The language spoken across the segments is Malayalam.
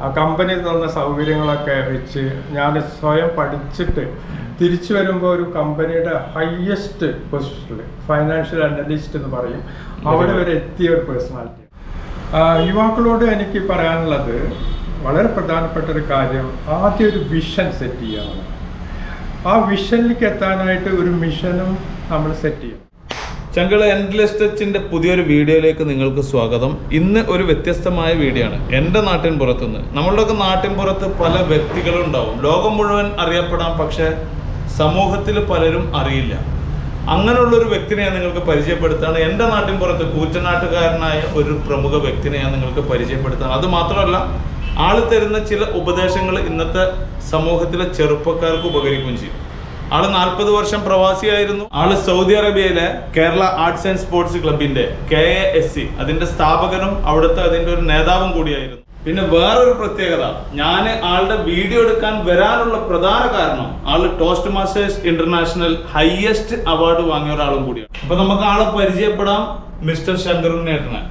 ആ കമ്പനി തന്ന സൗകര്യങ്ങളൊക്കെ വെച്ച് ഞാൻ സ്വയം പഠിച്ചിട്ട് തിരിച്ചു വരുമ്പോൾ ഒരു കമ്പനിയുടെ ഹയസ്റ്റ് പൊസിഷനിൽ ഫൈനാൻഷ്യൽ അനലിസ്റ്റ് എന്ന് പറയും. അവിടെ വരെ എത്തിയ ഒരു പേഴ്സണാലിറ്റി യുവാക്കളോട് എനിക്ക് പറയാനുള്ളത് വളരെ പ്രധാനപ്പെട്ട ഒരു കാര്യം ആദ്യം ഒരു വിഷൻ സെറ്റ് ചെയ്യണം. ആ വിഷനിലേക്ക് എത്താനായിട്ട് ഒരു മിഷനും നമ്മൾ സെറ്റ് ചെയ്യും ചങ്കള എൻഡ്ലെസ് ടച്ചിന്റെ പുതിയൊരു വീഡിയോയിലേക്ക് നിങ്ങൾക്ക് സ്വാഗതം. ഇന്ന് ഒരു വ്യത്യസ്തമായ വീഡിയോ ആണ് എന്റെ നാട്ടിൻ പുറത്തുനിന്ന്. നമ്മളുടെയൊക്കെ നാട്ടിൻ പുറത്ത് പല വ്യക്തികളും ഉണ്ടാവും. ലോകം മുഴുവൻ അറിയപ്പെടാം പക്ഷേ സമൂഹത്തിൽ പലരും അറിയില്ല. അങ്ങനെയുള്ള ഒരു വ്യക്തിനെ ഞാൻ നിങ്ങൾക്ക് പരിചയപ്പെടുത്താണ്. എന്റെ നാട്ടിൻ പുറത്ത് കൂറ്റനാട്ടുകാരനായ ഒരു പ്രമുഖ വ്യക്തിനെ ഞാൻ നിങ്ങൾക്ക് പരിചയപ്പെടുത്താണ്. അത് മാത്രമല്ല ആൾ തരുന്ന ചില ഉപദേശങ്ങൾ ഇന്നത്തെ സമൂഹത്തിലെ ചെറുപ്പക്കാർക്ക് ഉപകരിക്കുകയും ചെയ്യും. ആൾ നാൽപ്പത് വർഷം പ്രവാസിയായിരുന്നു. ആൾ സൗദി അറേബ്യയിലെ കേരള ആർട്സ് ആൻഡ് സ്പോർട്സ് ക്ലബിന്റെ കെ എ എസ് സി അതിന്റെ സ്ഥാപകനും അവിടുത്തെ അതിന്റെ ഒരു നേതാവും കൂടിയായിരുന്നു. പിന്നെ വേറൊരു പ്രത്യേകത ഞാൻ ആളുടെ വീഡിയോ എടുക്കാൻ വരാനുള്ള പ്രധാന കാരണം ആൾ toast masters international highest award വാങ്ങിയ ഒരാളും കൂടിയാണ്. അപ്പൊ നമുക്ക് ആളെ പരിചയപ്പെടാം മിസ്റ്റർ ശങ്കറുണ്ണേട്ടനെ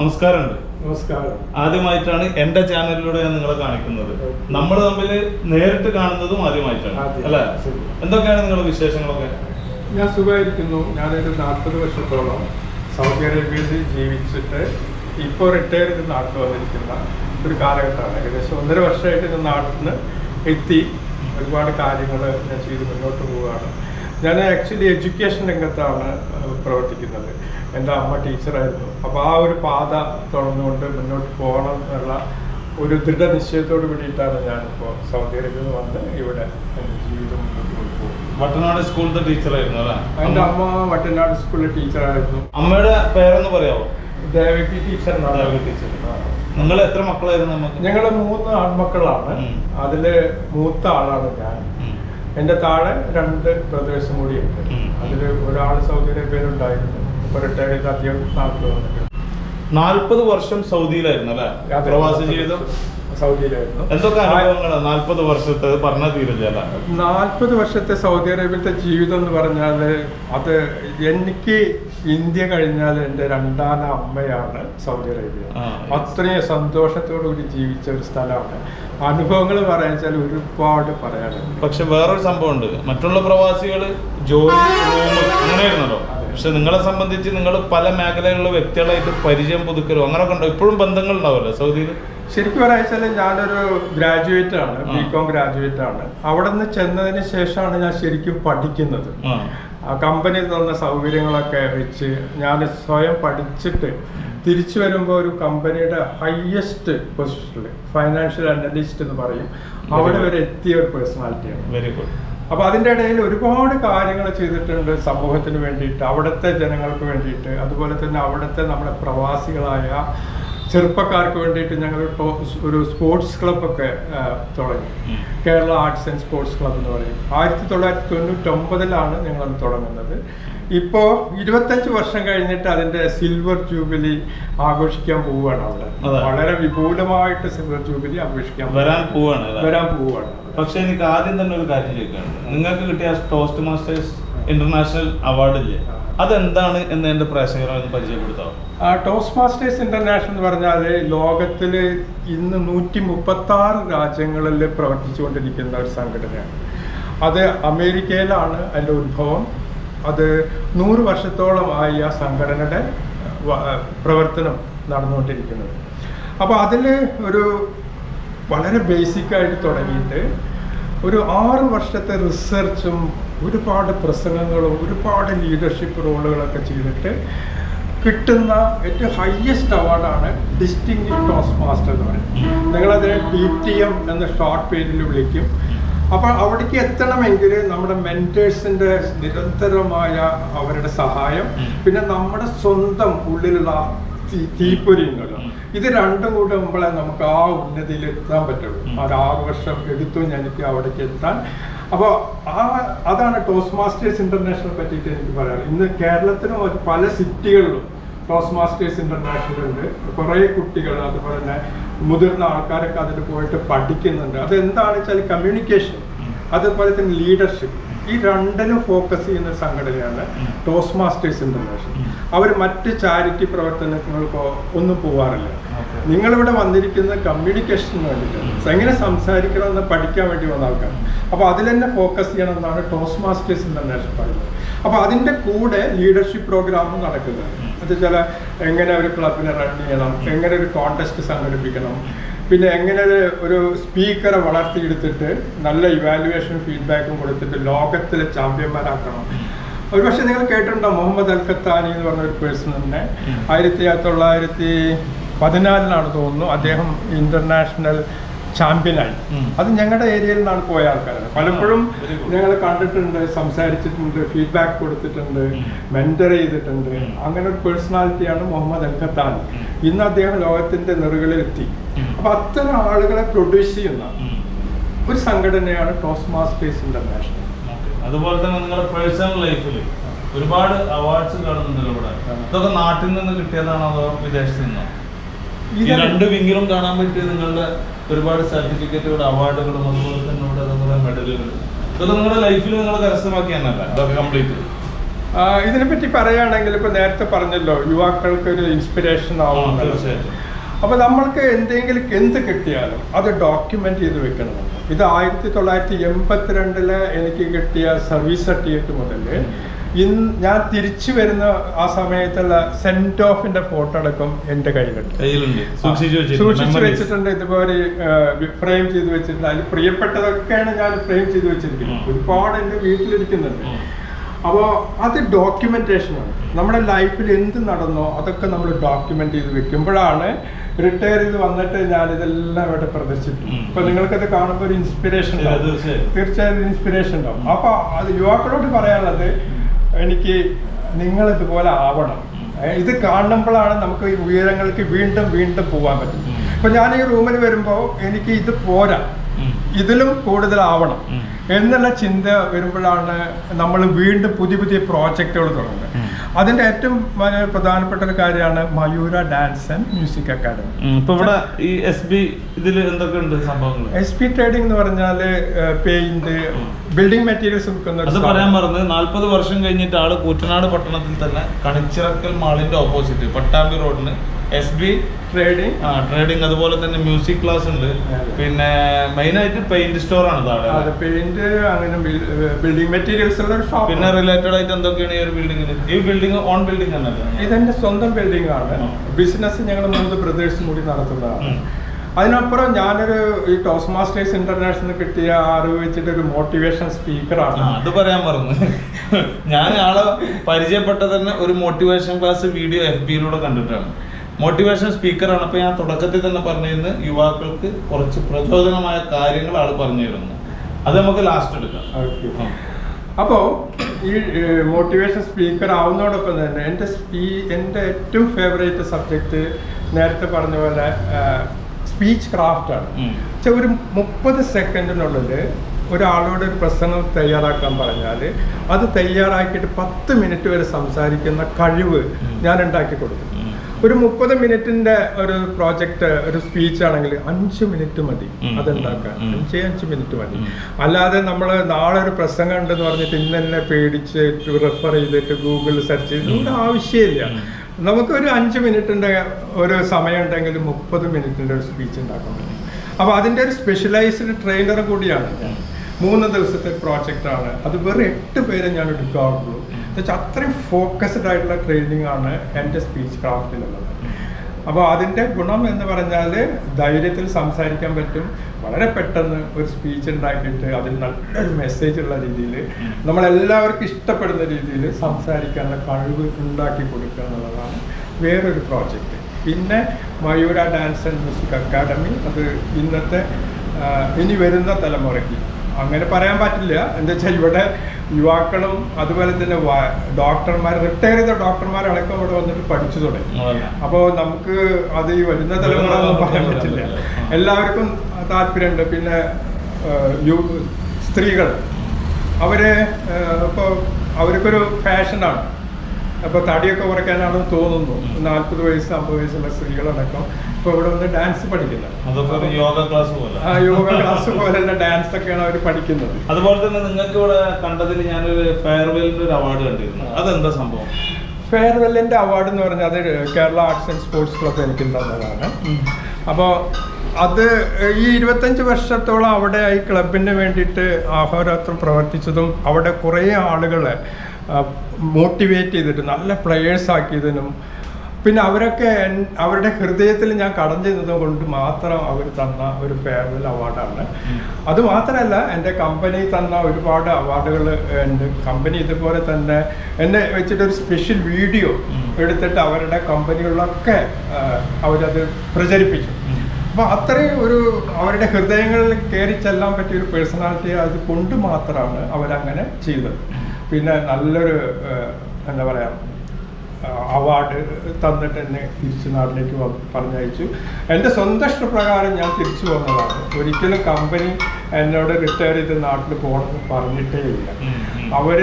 നമസ്കാരമുണ്ട്. നമസ്കാരം. ആദ്യമായിട്ടാണ് എന്റെ ചാനലിലൂടെ ഞാൻ നിങ്ങളെ കാണിക്കുന്നത്. നമ്മൾ തമ്മിൽ നേരിട്ട് കാണുന്നതും ആദ്യമായിട്ടാണ്. അല്ലെ? എന്തൊക്കെയാണ് നിങ്ങളുടെ വിശേഷങ്ങളൊക്കെ? ഞാൻ സുഖമായിരിക്കുന്നു. ഞാനൊരു നാൽപ്പത് വർഷത്തോളം സൗദി അറേബ്യയിൽ ജീവിച്ചിട്ട് ഇപ്പോൾ റിട്ടയർ ചെയ്ത് നാട്ടിൽ വന്നിരിക്കുന്ന ഒരു കാലഘട്ടമാണ്. ഏകദേശം ഒന്നര വർഷമായിട്ട് ഞാൻ നാട്ടിൽ നിന്ന് എത്തി. ഒരുപാട് കാര്യങ്ങൾ ഞാൻ ചെയ്ത് മുന്നോട്ട് പോവുകയാണ്. ഞാൻ ആക്ച്വലി എഡ്യൂക്കേഷൻ രംഗത്താണ് പ്രവർത്തിക്കുന്നത്. എന്റെ അമ്മ ടീച്ചറായിരുന്നു. അപ്പോൾ ആ ഒരു പാത തുറന്നുകൊണ്ട് മുന്നോട്ട് പോകണം എന്നുള്ള ഒരു ദൃഢനിശ്ചയത്തോട് കൂടിയിട്ടാണ് ഞാനിപ്പോൾ സൗദി അറേബ്യയിൽ നിന്ന് വന്ന് ഇവിടെ എന്റെ ജീവിതം മുന്നോട്ട് കൊണ്ടുപോകുന്നത്. വട്ടനാട് സ്കൂളിലെ ടീച്ചറായിരുന്നു അല്ലേ? എന്റെ അമ്മ വട്ടനാട് സ്കൂളിലെ ടീച്ചറായിരുന്നു. അമ്മയുടെ പേരെന്ന് പറയാമോ? Devaki teacher Devaki teacher. നിങ്ങൾ എത്ര മക്കളായിരുന്നു നമുക്ക് ഞങ്ങൾ മൂന്ന് ആൺമക്കളാണ്. അതിൽ അതിൽ മൂത്ത ആളാണ് ഞാൻ. എന്റെ എന്റെ താഴെ രണ്ട് ബ്രദേഴ്സും കൂടിയുണ്ട്. അതിൽ ഒരാൾ സൗദി അറേബ്യയിലുണ്ടായിരുന്നു. ഇപ്പോൾ റിട്ടയർ ചെയ്ത് അധികം നാട്ടിൽ വന്നിട്ട് നാൽപ്പത് വർഷം സൗദിയിലായിരുന്നു അല്ലേ? പ്രവാസ ജീവിതം? സൗദിയിലായിരുന്നു. എന്തൊക്കെ അനുഭവങ്ങളാണ് നാൽപ്പത് വർഷത്തെ പറഞ്ഞാൽ തീരില്ല നാൽപ്പത് വർഷത്തെ സൗദി അറേബ്യത്തെ ജീവിതം എന്ന് പറഞ്ഞാൽ അത് എനിക്ക് ഇന്ത്യ കഴിഞ്ഞാൽ എന്റെ രണ്ടാമത്തെ അമ്മയാണ് സൗദി അറേബ്യ. അത്രയും സന്തോഷത്തോടുകൂടി ജീവിച്ച ഒരു സ്ഥലമാണ്. അനുഭവങ്ങൾ പറയാൻ വെച്ചാൽ ഒരുപാട് പറയാനുണ്ട്. പക്ഷെ വേറൊരു സംഭവം ഉണ്ട് മറ്റുള്ള പ്രവാസികൾ ജോലി റൂം അങ്ങനെയായിരുന്നല്ലോ? പക്ഷെ നിങ്ങളെ സംബന്ധിച്ച് നിങ്ങൾ പല മേഖലകളിലെ വ്യക്തികളായിട്ട് പരിചയം പുതുക്കലോ അങ്ങനെയൊക്കെ ഉണ്ടോ? ഇപ്പോഴും ബന്ധങ്ങൾ ഉണ്ടാവില്ല സൗദിയിൽ? ശരിക്കും പറയാ വെച്ചാൽ ഞാനൊരു ഗ്രാജുവേറ്റ് ആണ് ബികോം ബി കോം ഗ്രാജുവേറ്റ് ആണ്. അവിടെ നിന്ന് ചെന്നതിന് ശേഷമാണ് ഞാൻ ശരിക്കും പഠിക്കുന്നത്. ആ. ആ കമ്പനി തന്ന സൗകര്യങ്ങളൊക്കെ വെച്ച് ഞാൻ സ്വയം പഠിച്ചിട്ട് തിരിച്ചു വരുമ്പോൾ ഒരു കമ്പനിയുടെ ഹയസ്റ്റ് പൊസിഷനിൽ ഫൈനാൻഷ്യൽ അനലിസ്റ്റ് എന്ന് പറയും. അവിടെ വരെ എത്തിയ ഒരു പേഴ്സണാലിറ്റിയാണ് വെരി ഗുഡ് അപ്പോൾ അതിന്റെ ഇടയിൽ ഒരുപാട് കാര്യങ്ങൾ ചെയ്തിട്ടുണ്ട് സമൂഹത്തിന് വേണ്ടിയിട്ട് അവിടുത്തെ ജനങ്ങൾക്ക് വേണ്ടിയിട്ട് അതുപോലെ തന്നെ അവിടുത്തെ നമ്മുടെ പ്രവാസികളായ ചെറുപ്പക്കാർക്ക് വേണ്ടിയിട്ട് ഞങ്ങൾ ഒരു സ്പോർട്സ് ക്ലബ് ഒക്കെ തുടങ്ങി. Kerala arts and sports club എന്ന് പറയും. ആയിരത്തി തൊള്ളായിരത്തി തൊണ്ണൂറ്റൊമ്പതിലാണ് ഞങ്ങളത് തുടങ്ങുന്നത്. ഇപ്പോൾ ഇരുപത്തഞ്ച് വർഷം കഴിഞ്ഞിട്ട് അതിന്റെ സിൽവർ ജൂബിലി ആഘോഷിക്കാൻ പോവുകയാണ് അവിടെ. വളരെ വിപുലമായിട്ട് സിൽവർ ജൂബിലി ആഘോഷിക്കാൻ വരാൻ പോവുകയാണ് വരാൻ പോവുകയാണ്. പക്ഷെ എനിക്ക് ആദ്യം തന്നെ ഒരു കാര്യം ചോദിക്കാനുണ്ട്. നിങ്ങൾക്ക് കിട്ടിയ ടോസ്റ്റ് മാസ്റ്റേഴ്സ് ഇന്റർനാഷണൽ അവാർഡ് ഇല്ലേ അതെന്താണ് എന്ന് എന്റെ പ്രേക്ഷകരെ പരിചയപ്പെടുത്താം? ടോസ്റ്റ് മാസ്റ്റേഴ്സ് ഇന്റർനാഷണൽ എന്ന് പറഞ്ഞാൽ ലോകത്തിൽ ഇന്ന് നൂറ്റി മുപ്പത്തി ആറ് രാജ്യങ്ങളിൽ പ്രവർത്തിച്ചുകൊണ്ടിരിക്കുന്ന ഒരു സംഘടനയാണ്. അത് അമേരിക്കയിലാണ് അതിന്റെ ഉത്ഭവം. അത് നൂറ് വർഷത്തോളമായി ആ സംഘടനയുടെ പ്രവർത്തനം നടന്നുകൊണ്ടിരിക്കുന്നത്. അപ്പോൾ അതിൽ ഒരു വളരെ ബേസിക്കായിട്ട് തുടങ്ങിയിട്ട് ഒരു ആറ് വർഷത്തെ റിസർച്ചും ഒരുപാട് പ്രസംഗങ്ങളും ഒരുപാട് ലീഡർഷിപ്പ് റോളുകളൊക്കെ ചെയ്തിട്ട് കിട്ടുന്ന ഏറ്റവും ഹയസ്റ്റ് അവാർഡാണ് ഡിസ്റ്റിങ് ടോസ് മാസ്റ്റർ എന്ന് പറയുന്നത്. നിങ്ങളതിനെ ഡി ടി എം എന്ന ഷോർട്ട് പേരിൽ വിളിക്കും. അപ്പോൾ അവിടേക്ക് എത്തണമെങ്കിൽ നമ്മുടെ മെന്റേഴ്സിന്റെ നിരന്തരമായ അവരുടെ സഹായം പിന്നെ നമ്മുടെ സ്വന്തം ഉള്ളിലുള്ള തീപ്പൊരി ഉണ്ടല്ലോ. ഇത് രണ്ടും കൂടെ മുമ്പളെ നമുക്ക് ആ ഉന്നതിയിൽ എത്താൻ പറ്റുള്ളൂ. ആ ഒരു ആറ് വർഷം എടുത്തു എനിക്ക് അവിടേക്ക് എത്താൻ. അപ്പോൾ ആ അതാണ് ടോസ്റ്റ് മാസ്റ്റേഴ്സ് ഇന്റർനാഷണൽ പറ്റിയിട്ട് എനിക്ക് പറയാറ് ഇന്ന് കേരളത്തിലും പല സിറ്റികളിലും ടോസ്റ്റ് മാസ്റ്റേഴ്സ് ഇന്റർനാഷണൽ ഉണ്ട്. കുറേ കുട്ടികൾ അതുപോലെ തന്നെ മുതിർന്ന ആൾക്കാരൊക്കെ അതിൽ പോയിട്ട് പഠിക്കുന്നുണ്ട്. അതെന്താണെന്ന് വെച്ചാൽ കമ്മ്യൂണിക്കേഷൻ അതുപോലെ തന്നെ ലീഡർഷിപ്പ്. ഈ രണ്ടിനും ഫോക്കസ് ചെയ്യുന്ന സംഘടനയാണ് ടോസ് മാസ്റ്റേഴ്സ് ഇന്റർനാഷണൽ അവർ മറ്റ് ചാരിറ്റി പ്രവർത്തനങ്ങൾക്കോ ഒന്നും പോവാറില്ല. നിങ്ങളിവിടെ വന്നിരിക്കുന്ന കമ്മ്യൂണിക്കേഷന് വേണ്ടിയിട്ടാണ് എങ്ങനെ സംസാരിക്കണം എന്ന് പഠിക്കാൻ വേണ്ടി വന്ന ആൾക്കാർ. അപ്പോൾ അതിൽ തന്നെ ഫോക്കസ് ചെയ്യണം എന്നാണ് ടോസ്റ്റ് മാസ്റ്റേഴ്സ് ഇന്റർനാഷണൽ പറയുന്നത്. അപ്പോൾ അതിന്റെ കൂടെ ലീഡർഷിപ്പ് പ്രോഗ്രാമും നടക്കുന്നത് അത് ചില എങ്ങനെ ഒരു ക്ലബിനെ റൺ ചെയ്യണം എങ്ങനെ ഒരു കോൺടെസ്റ്റ് സംഘടിപ്പിക്കണം പിന്നെ എങ്ങനെ ഒരു സ്പീക്കറെ വളർത്തിയെടുത്തിട്ട് നല്ല ഇവാലുവേഷൻ ഫീഡ്ബാക്കും കൊടുത്തിട്ട് ലോകത്തിലെ ചാമ്പ്യന്മാരാക്കണം. ഒരുപക്ഷെ നിങ്ങൾ കേട്ടിട്ടുണ്ടോ മുഹമ്മദ് അൽഖത്താനി എന്ന് പറഞ്ഞ ഒരു പേഴ്സൺ തന്നെ ഉം. ആയിരത്തി തൊള്ളായിരത്തി പതിനാലിനാണ് തോന്നുന്നു. അദ്ദേഹം ഇന്റർനാഷണൽ ചാമ്പ്യനായി. അത് ഞങ്ങളുടെ ഏരിയയിൽ നിന്നാണ് പോയ ആൾക്കാരാണ്. പലപ്പോഴും ഞങ്ങൾ കണ്ടിട്ടുണ്ട് സംസാരിച്ചിട്ടുണ്ട് ഫീഡ്ബാക്ക് കൊടുത്തിട്ടുണ്ട്. മെന്റർ ചെയ്തിട്ടുണ്ട്. അങ്ങനെ ഒരു പേഴ്സണാലിറ്റിയാണ് മുഹമ്മദ് അൽ ഖത്താനി ഇന്ന് അദ്ദേഹം ലോകത്തിന്റെ നെറുകളിൽ എത്തി ഉം. അപ്പൊ അത്തരം ആളുകളെ പ്രൊഡ്യൂസ് ചെയ്യുന്ന ഒരു സംഘടനയാണ് ടോസ് മാസ്റ്റേഴ്സ് ഇന്റർനാഷണൽ. അതുപോലെ തന്നെ നിങ്ങളുടെ പേഴ്സണൽ ലൈഫിൽ ഒരുപാട് അവാർഡ്സ് കാണുന്നുണ്ടല്ലോ ഇവിടെ. ഇതൊക്കെ നാട്ടിൽ നിന്ന് കിട്ടിയതാണോ അതോ വിദേശത്ത് നിന്നോ? ഈ രണ്ട് വിങ്ങിലും കാണാൻ പറ്റിയ നിങ്ങളുടെ ഒരുപാട് സർട്ടിഫിക്കറ്റുകൾ അവാർഡുകളും അതുപോലെ തന്നെ ഇവിടെ നിങ്ങളുടെ മെഡലുകൾ. ഇതൊക്കെ നിങ്ങളുടെ ലൈഫിൽ നിങ്ങൾ കരസ്ഥമാക്കി ഇതൊക്കെ കംപ്ലീറ്റ് ഇതിനെപ്പറ്റി പറയുകയാണെങ്കിൽ ഇപ്പൊ നേരത്തെ പറഞ്ഞല്ലോ യുവാക്കൾക്ക് ഒരു ഇൻസ്പിറേഷൻ ആവും. തീർച്ചയായിട്ടും. അപ്പൊ നമ്മൾക്ക് എന്തെങ്കിലും എന്ത് കിട്ടിയാലും അത് ഡോക്യുമെന്റ് ചെയ്ത് വെക്കണം. ഇത് ആയിരത്തി തൊള്ളായിരത്തി എൺപത്തിരണ്ടിൽ എനിക്ക് കിട്ടിയ സർവീസ് സർട്ടിഫിക്കറ്റ് മുതൽ ഇന്ന് ഞാൻ തിരിച്ചു വരുന്ന ആ സമയത്തുള്ള സെന്റ് ഓഫിന്റെ ഫോട്ടോ അടക്കം എന്റെ കയ്യിലുണ്ട്. സൂക്ഷിച്ചു വെച്ചിട്ടുണ്ട്. ഇതുപോലെ ഫ്രെയിം ചെയ്ത് വെച്ചിട്ടുണ്ട്. അതിൽ പ്രിയപ്പെട്ടതൊക്കെയാണ് ഞാൻ ഫ്രെയിം ചെയ്ത് വെച്ചിരിക്കുന്നത്. ഒരുപാട് എന്റെ വീട്ടിലിരിക്കുന്നുണ്ട്. അപ്പോ അപ്പോൾ അത് ഡോക്യുമെന്റേഷനാണ് നമ്മുടെ ലൈഫിൽ എന്ത് നടന്നോ അതൊക്കെ നമ്മൾ ഡോക്യുമെന്റ് ചെയ്ത് വെക്കുമ്പോഴാണ് റിട്ടയർ ചെയ്ത് വന്നിട്ട് ഞാൻ ഇതെല്ലാം ഇവിടെ പ്രദർശിപ്പിക്കും അപ്പൊ ഇപ്പൊ നിങ്ങൾക്കത് കാണുമ്പോൾ ഒരു ഇൻസ്പിറേഷൻ ഉണ്ടാവും. തീർച്ചയായും. തീർച്ചയായും ഇൻസ്പിറേഷൻ ഉണ്ടാവും. അപ്പൊ അത് യുവാക്കളോട് പറയാനുള്ളത് എനിക്ക് നിങ്ങൾ ഇതുപോലെ ആവണം ഇത് കാണുമ്പോഴാണ് നമുക്ക് ഈ ഉയരങ്ങൾക്ക് വീണ്ടും വീണ്ടും പോകാൻ പറ്റും അപ്പം ഞാൻ ഈ റൂമിൽ വരുമ്പോൾ എനിക്ക് ഇത് പോരാ. ഇതിലും കൂടുതലാവണം. എന്നുള്ള ചിന്ത വരുമ്പോഴാണ് നമ്മൾ വീണ്ടും പുതിയ പുതിയ പ്രോജക്റ്റുകൾ തുടങ്ങുന്നത്. അതിന്റെ ഏറ്റവും പ്രധാനപ്പെട്ട ഒരു കാര്യമാണ് Mayura dance and music academy. ഉം. ഇപ്പൊ ഇവിടെ ഈ എസ് ബി ഇതിൽ സംഭവങ്ങൾ? എസ് ട്രേഡിംഗ് എന്ന് പറഞ്ഞാൽ പെയിന്റ് ബിൽഡിംഗ് മെറ്റീരിയൽസ് വിൽക്കുന്ന അത് പറയാൻ പറഞ്ഞത് നാല്പത് വർഷം കഴിഞ്ഞിട്ട് ആൾ കൂറ്റനാട് പട്ടണത്തിൽ തന്നെ കണിച്ചിറക്കൽ മാളിന്റെ ഓപ്പോസിറ്റ് പട്ടാമ്പി റോഡിന് എസ് ബി ആ ട്രേഡിങ് അതുപോലെ തന്നെ മ്യൂസിക് ക്ലാസ് ഉണ്ട്. പിന്നെ മെയിൻ ആയിട്ട് പെയിന്റ് സ്റ്റോർ ആണ് താഴെ. പെയിന്റ് അങ്ങനെ ബിൽഡിംഗ് മെറ്റീരിയൽസ് ഉള്ള ഷോപ്പ് പിന്നെ റിലേറ്റഡ് ആയിട്ട് എന്തൊക്കെയാണ് ഈ ഒരു ബിൽഡിംഗിൽ ഈ ബിൽഡിംഗ് ഓൺ ബിൽഡിംഗ് തന്നെ ഇതെന്റെ സ്വന്തം ബിൽഡിംഗ് ആണ്. ബിസിനസ് ഞങ്ങൾ മൂന്ന് ബ്രദേഴ്സും കൂടി നടത്തുന്നതാണ്. അതിനപ്പുറം ഞാനൊരു ഈ ടോസ് മാസ്റ്റേഴ്സ് ഇന്റർനാഷണൽ കിട്ടിയ അറിവ് വെച്ചിട്ട് ഒരു മോട്ടിവേഷൻ സ്പീക്കറാണ് അത് പറയാൻ പറഞ്ഞു ഞാൻ ആളെ പരിചയപ്പെട്ട തന്നെ ഒരു മോട്ടിവേഷൻ ക്ലാസ് വീഡിയോ എഫ് ബിയിലൂടെ കണ്ടിട്ടാണ്. മോട്ടിവേഷൻ സ്പീക്കറാണ് അപ്പോൾ ഞാൻ തുടക്കത്തിൽ തന്നെ പറഞ്ഞിരുന്നു യുവാക്കൾക്ക് കുറച്ച് പ്രചോദനമായ കാര്യങ്ങൾ ആൾ പറഞ്ഞു തരുന്നു അത് നമുക്ക് ലാസ്റ്റ് എടുക്കാം ഓക്കെ അപ്പോൾ ഈ മോട്ടിവേഷൻ സ്പീക്കർ ആവുന്നതോടൊപ്പം തന്നെ എന്റെ സ്പീ എന്റെ ഏറ്റവും ഫേവറേറ്റ് സബ്ജക്റ്റ് നേരത്തെ പറഞ്ഞ പോലെ സ്പീച്ച് ക്രാഫ്റ്റ് ആണ് ഉം. പക്ഷെ ഒരു മുപ്പത് സെക്കൻഡിനുള്ളിൽ ഒരാളോട് ഒരു പ്രസംഗം തയ്യാറാക്കാൻ പറഞ്ഞാൽ അത് തയ്യാറാക്കിയിട്ട് പത്ത് മിനിറ്റ് വരെ സംസാരിക്കുന്ന കഴിവ്. ഞാൻ ഉണ്ടാക്കി കൊടുക്കും. ഒരു മുപ്പത് മിനിറ്റിന്റെ ഒരു പ്രോജക്റ്റ് ഒരു സ്പീച്ച് ആണെങ്കിൽ അഞ്ച് മിനിറ്റ് മതി അതുണ്ടാക്കാൻ. അഞ്ചേ അഞ്ച് മിനിറ്റ് മതി. അല്ലാതെ നമ്മൾ നാളെ ഒരു പ്രസംഗം ഉണ്ടെന്ന് പറഞ്ഞിട്ട് ഇന്ന് തന്നെ പേടിച്ച് റെഫർ ചെയ്തിട്ട് ഗൂഗിളിൽ സെർച്ച് ചെയ്ത് ഇതിന്റെ ആവശ്യമില്ല. നമുക്ക് ഒരു അഞ്ച് മിനിറ്റിന്റെ ഒരു സമയം ഉണ്ടെങ്കിൽ മുപ്പത് മിനിറ്റിന്റെ ഒരു സ്പീച്ച് ഉണ്ടാക്കാൻ പറ്റും. അപ്പൊ അതിന്റെ ഒരു സ്പെഷ്യലൈസ്ഡ് ട്രെയിനർ കൂടിയാണ് മൂന്ന് ദിവസത്തെ പ്രോജക്റ്റ് ആണ്. അത് വെറും എട്ട് പേരെ ഞാൻ എടുക്കാറുള്ളൂ. എന്നുവെച്ചാൽ അത്രയും ഫോക്കസ്ഡ് ആയിട്ടുള്ള ട്രെയിനിങ് ആണ് എന്റെ സ്പീച്ച് ക്രാഫ്റ്റിനുള്ളത് അപ്പോൾ അതിന്റെ ഗുണം എന്ന് പറഞ്ഞാൽ ധൈര്യത്തിൽ സംസാരിക്കാൻ പറ്റും. വളരെ പെട്ടെന്ന് ഒരു സ്പീച്ച് ഉണ്ടാക്കിയിട്ട് അതിൽ നല്ലൊരു മെസ്സേജ് ഉള്ള രീതിയിൽ നമ്മളെല്ലാവർക്കും ഇഷ്ടപ്പെടുന്ന രീതിയിൽ സംസാരിക്കാനുള്ള കഴിവ് ഉണ്ടാക്കി കൊടുക്കുക എന്നുള്ളതാണ് വേറൊരു പ്രോജക്റ്റ് പിന്നെ Mayura dance and music academy അത് ഇന്നത്തെ ഇനി വരുന്ന തലമുറയ്ക്ക് അങ്ങനെ പറയാൻ പറ്റില്ല. എന്താ വെച്ചാൽ ഇവിടെ യുവാക്കളും അതുപോലെ തന്നെ ഡോക്ടർമാർ റിട്ടയർ ചെയ്ത ഡോക്ടർമാരടക്കം ഇവിടെ വന്നിട്ട് പഠിച്ചു തുടങ്ങി. അപ്പോൾ നമുക്ക് അത് ഈ വരുന്ന തലമുറ പറയാൻ പറ്റില്ല. എല്ലാവർക്കും താല്പര്യമുണ്ട്. പിന്നെ യു സ്ത്രീകൾ. അവരെ ഇപ്പോൾ അവർക്കൊരു ഫാഷനാണ്. അപ്പോൾ തടിയൊക്കെ കുറയ്ക്കാനാണെന്ന് തോന്നുന്നു. നാൽപ്പത് വയസ്സ് അമ്പത് വയസ്സുള്ള സ്ത്രീകളടക്കം. ഇപ്പോൾ ഇവിടെ വന്ന് ഡാൻസ് പഠിക്കുന്നത് യോഗ ക്ലാസ് പോലെ. ആ യോഗ ക്ലാസ് പോലെ തന്നെ ഡാൻസ് ഒക്കെയാണ് അവർ പഠിക്കുന്നത്. അതുപോലെ തന്നെ നിങ്ങൾക്ക് ഇവിടെ കണ്ടതിൽ ഞാനൊരു ഫെയർവെല്ലിന്റെ ഒരു അവാർഡ് കണ്ടിരുന്നു. അതെന്താ സംഭവം? ഫെയർവെല്ലിന്റെ അവാർഡ് എന്ന് പറഞ്ഞാൽ അത് Kerala arts and sports club എനിക്ക് തന്നതാണ്. അപ്പോൾ അത് ഈ ഇരുപത്തഞ്ച് വർഷത്തോളം അവിടെ ഈ ക്ലബിന് വേണ്ടിയിട്ട് അഹോരാത്രം പ്രവർത്തിച്ചതും അവിടെ കുറേ ആളുകളെ മോട്ടിവേറ്റ് ചെയ്തിട്ട് നല്ല പ്ലെയേഴ്സ് ആക്കിയതിനും പിന്നെ അവരൊക്കെ അവരുടെ ഹൃദയത്തിൽ ഞാൻ കടഞ്ഞിരുന്നത് കൊണ്ട് മാത്രം അവർ തന്ന ഒരു ഫെയർവെൽ അവാർഡാണ് അത് മാത്രമല്ല എന്റെ കമ്പനി തന്ന ഒരുപാട് അവാർഡുകൾ ഉണ്ട്. കമ്പനി ഇതുപോലെ തന്നെ എന്നെ വെച്ചിട്ട് ഒരു സ്പെഷ്യൽ വീഡിയോ എടുത്തിട്ട് അവരുടെ കമ്പനികളിലൊക്കെ അവരത് പ്രചരിപ്പിച്ചു. അപ്പോൾ അത്രയും ഒരു അവരുടെ ഹൃദയങ്ങളിൽ കയറി ചെല്ലാൻ പറ്റിയ ഒരു പേഴ്സണാലിറ്റി അത് കൊണ്ട് മാത്രമാണ് അവരങ്ങനെ ചെയ്തത്. പിന്നെ നല്ലൊരു എന്താ പറയുക അവാർഡ് തന്നിട്ട് എന്നെ തിരിച്ച് നാട്ടിലേക്ക് പറഞ്ഞയച്ചു. എന്റെ സ്വന്തം ഇഷ്ടപ്രകാരം ഞാൻ തിരിച്ചു വന്നതാണ്. ഒരിക്കലും കമ്പനി എന്നോട് റിട്ടയർ ചെയ്ത് നാട്ടിൽ പോകണമെന്ന് പറഞ്ഞിട്ടേ ഇല്ല. അവർ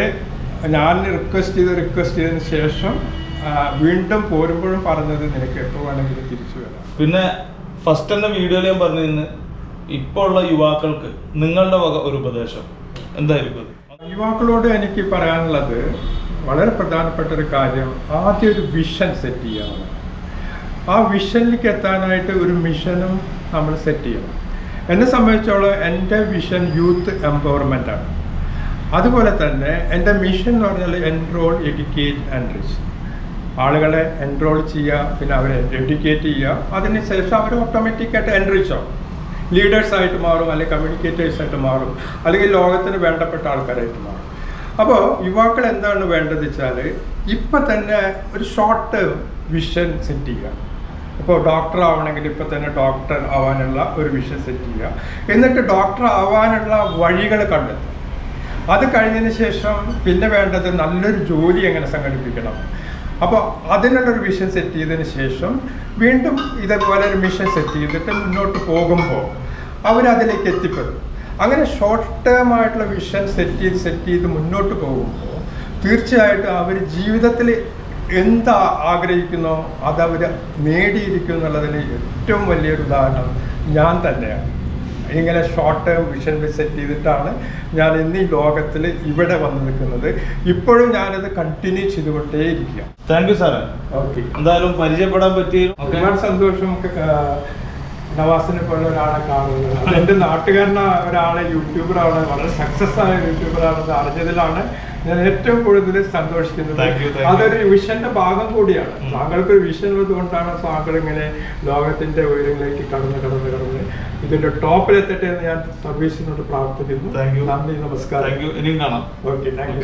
ഞാൻ റിക്വസ്റ്റ് ചെയ്ത് റിക്വസ്റ്റ് ചെയ്തതിന് ശേഷം വീണ്ടും പോരുമ്പോഴും പറഞ്ഞത് നിനക്ക് എപ്പോൾ വേണമെങ്കിലും തിരിച്ചു വരാം. പിന്നെ ഫസ്റ്റ് എന്ന വീഡിയോയിൽ ഞാൻ പറഞ്ഞിരുന്നു ഇപ്പോൾ ഉള്ള യുവാക്കൾക്ക് നിങ്ങളുടെ വക ഒരു ഉപദേശം എന്തായിരിക്കും? യുവാക്കളോട് എനിക്ക് പറയാനുള്ളത് വളരെ പ്രധാനപ്പെട്ട ഒരു കാര്യം ആദ്യം ഒരു വിഷൻ സെറ്റ് ചെയ്യണം. ആ വിഷനിലേക്ക് എത്താനായിട്ട് ഒരു മിഷനും നമ്മൾ സെറ്റ് ചെയ്യണം. എന്നെ സംബന്ധിച്ചോളം എന്റെ വിഷൻ യൂത്ത് എംപവർമെന്റ് ആണ്. അതുപോലെ തന്നെ എന്റെ മിഷൻ എന്ന് പറഞ്ഞാൽ എൻറോൾ എഡ്യൂക്കേറ്റ് ആൻഡ് റിച്ച് ആളുകളെ എൻറോൾ ചെയ്യുക പിന്നെ അവരെ എഡ്യൂക്കേറ്റ് ചെയ്യുക. അതിനുശേഷം അവർ ഓട്ടോമാറ്റിക്കായിട്ട് എൻറിച്ച് ആവും. ലീഡേഴ്സ് ആയിട്ട് മാറും അല്ലെങ്കിൽ കമ്മ്യൂണിക്കേറ്റേഴ്സ് ആയിട്ട് മാറും അല്ലെങ്കിൽ ലോകത്തിന് വേണ്ടപ്പെട്ട ആൾക്കാരായിട്ട് മാറും. അപ്പോൾ യുവാക്കൾ എന്താണ് വേണ്ടത് വെച്ചാൽ ഇപ്പം തന്നെ ഒരു ഷോർട്ട് വിഷൻ സെറ്റ് ചെയ്യുക. ഇപ്പോൾ ഡോക്ടർ ആവണമെങ്കിൽ ഇപ്പം തന്നെ ഡോക്ടർ ആവാനുള്ള ഒരു വിഷൻ സെറ്റ് ചെയ്യുക. എന്നിട്ട് ഡോക്ടർ ആവാനുള്ള വഴികൾ കണ്ടെത്തുക. അത് കഴിഞ്ഞതിന് ശേഷം പിന്നെ വേണ്ടത് നല്ലൊരു ജോലി എങ്ങനെ സംഘടിപ്പിക്കണം? അപ്പോൾ അതിനുള്ളൊരു വിഷൻ സെറ്റ് ചെയ്തതിന് ശേഷം വീണ്ടും ഇതേപോലെ ഒരു മിഷൻ സെറ്റ് ചെയ്തിട്ട് മുന്നോട്ട് പോകുമ്പോൾ അവരതിലേക്ക് എത്തിപ്പെടും. അങ്ങനെ ഷോർട്ട് ടേം ആയിട്ടുള്ള വിഷൻ സെറ്റ് ചെയ്ത് സെറ്റ് ചെയ്ത് മുന്നോട്ട് പോകുമ്പോൾ തീർച്ചയായിട്ടും അവർ ജീവിതത്തിൽ എന്താ ആഗ്രഹിക്കുന്നോ അതവർ അവർ നേടിയിരിക്കും എന്നുള്ളതിന് ഏറ്റവും വലിയൊരു ഉദാഹരണം ഞാൻ തന്നെയാണ്. ഇങ്ങനെ ഷോർട്ട് ടേം വിഷൻ സെറ്റ് ചെയ്തിട്ടാണ് ഞാൻ ഇന്ന് ഈ ലോകത്തിൽ ഇവിടെ വന്ന് നിൽക്കുന്നത്. ഇപ്പോഴും ഞാനത് കണ്ടിന്യൂ ചെയ്തുകൊണ്ടേ ഇരിക്കുക താങ്ക് യു സാറേ ഓക്കെ എന്തായാലും പരിചയപ്പെടാൻ പറ്റി ഒരുപാട് സന്തോഷം നമുക്ക് നവാസിനെ പോലെ ഒരാളെ കാണുന്നത്. എന്റെ നാട്ടുകാരനെ ഒരാളെ യൂട്യൂബറാണ് വളരെ സക്സസ് ആയ യൂട്യൂബറാണെന്ന് അറിഞ്ഞതിലാണ് ഞാൻ ഏറ്റവും കൂടുതൽ സന്തോഷിക്കുന്നത് അതൊരു വിഷന്റെ ഭാഗം കൂടിയാണ്. താങ്കൾക്ക് ഒരു വിഷൻ ഉള്ളത് കൊണ്ടാണ് താങ്കൾ ഇങ്ങനെ ലോകത്തിന്റെ ഉയരങ്ങളിലേക്ക് കടന്ന് കടന്ന് കടന്ന് ഇതിന്റെ ടോപ്പിലെത്തട്ടെ എന്ന് ഞാൻ സർവീസിനോട് പ്രാർത്ഥിക്കുന്നു. നന്ദി നമസ്കാരം. Okay thank you